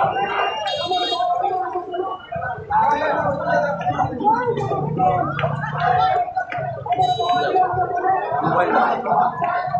Thank you.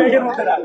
রাখ।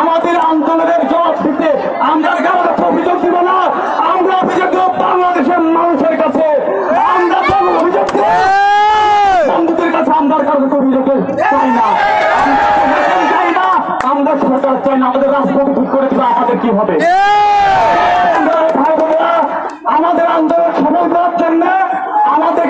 আমাদের আন্দোলনের জবাব দিতে আমরা কারও অভিযোগ দিব না আমরা অভিযোগ দেব বাংলাদেশের মানুষের কাছে আমরা কোনো অভিযোগ দেব বন্ধুদের কাছে আমরা কারও অভিযোগ চাই না আমরা প্রশাসন চাই না সরকার চাই আমাদের রাজপথ ঠিক করে দিবে আমাদের কি হবে আমাদের আন্দোলন সফল করার জন্য আমাদের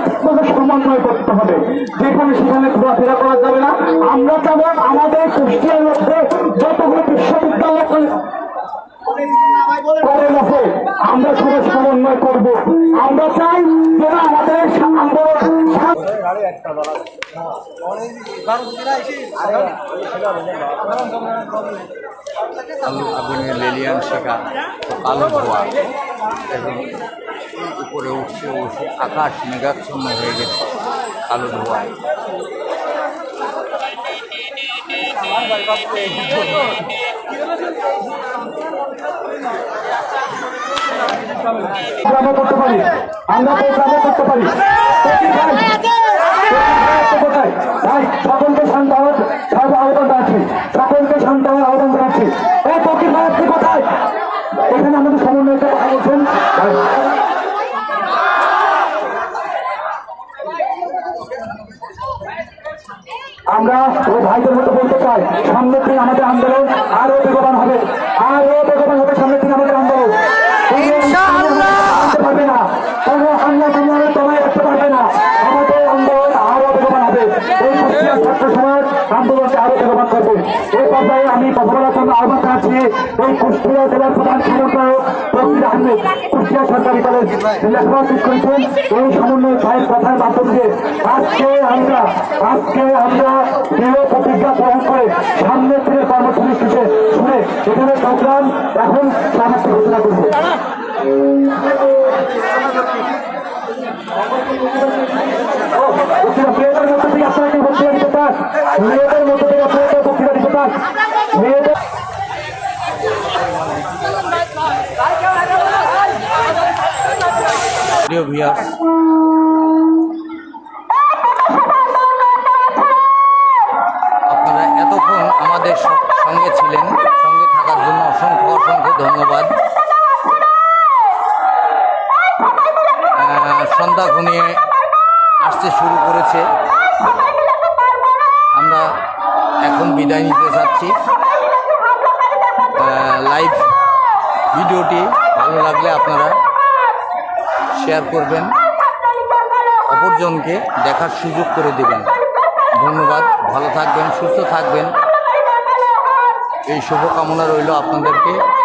সমন্বয় করতে হবে যেখানে সেখানে ঘোরাফেরা করা যাবে না আমরা চাবো আমাদের কুষ্টিয়ার মধ্যে যতগুলো বিশ্ববিদ্যালয় কলেজ আমরা সবাই আলু আগুনে লেলিয়ান শেখা আলু ধোয়া এবং উপরে উঠছে উঠে আকাশ মেঘাচ্ছন্ন হয়ে গেছে আলু ধোয়ায় গ্রামে করতে পারি। আমরা করতে পারি। সকলকে এখানে আমাদের কথা আমরা ওই ভাইদের মতো বলতে চাই সামনের দিন আমাদের আন্দোলন আরও বেগবান হবে, আরও বেগবান হবে সামনের দিন আমাদের আন্দোলন আনতে পারবে না কোনো হামলা টামলার দমাই রাখতে পারবে না আমাদের আন্দোলন আরও বেগবান হবে এই কুষ্টিয়ার ছাত্র সমাজ আন্দোলনকে আরও বেগবান করবে এই পর্যায়ে আমি বলার জন্য আহ্বান জানাচ্ছি। এই কুষ্টিয়া জেলার প্রধান সমন্বয়ক তসির আহমেদ। কুষ্টিয়া সরকারি কলেজ লেখাপড়া শেষ করেছেন এই সমন্বয় ভাইয়ের কথার মাধ্যম আজকে আমরা আজকে আমরা দৃঢ় প্রতিজ্ঞা গ্রহণ করে সামনের দিনের কর্মসূচি শুনে এখানে প্রোগ্রাম এখন ঘোষণা মধ্যে আপনাকে বক্তব্য দিতে প্রিয় ভিয়ার্স আপনারা এতক্ষণ আমাদের সঙ্গে ছিলেন। সঙ্গে থাকার জন্য অসংখ্য অসংখ্য ধন্যবাদ। সন্ধ্যা ঘনিয়ে আসতে শুরু করেছে। আমরা এখন বিদায় নিতে চাচ্ছি লাইভ ভিডিওটি ভালো লাগলে শেয়ার করবেন। অপরজনকে দেখার সুযোগ করে দেবেন। ধন্যবাদ। ভালো থাকবেন, সুস্থ থাকবেন। এই শুভকামনা রইল আপনাদেরকে।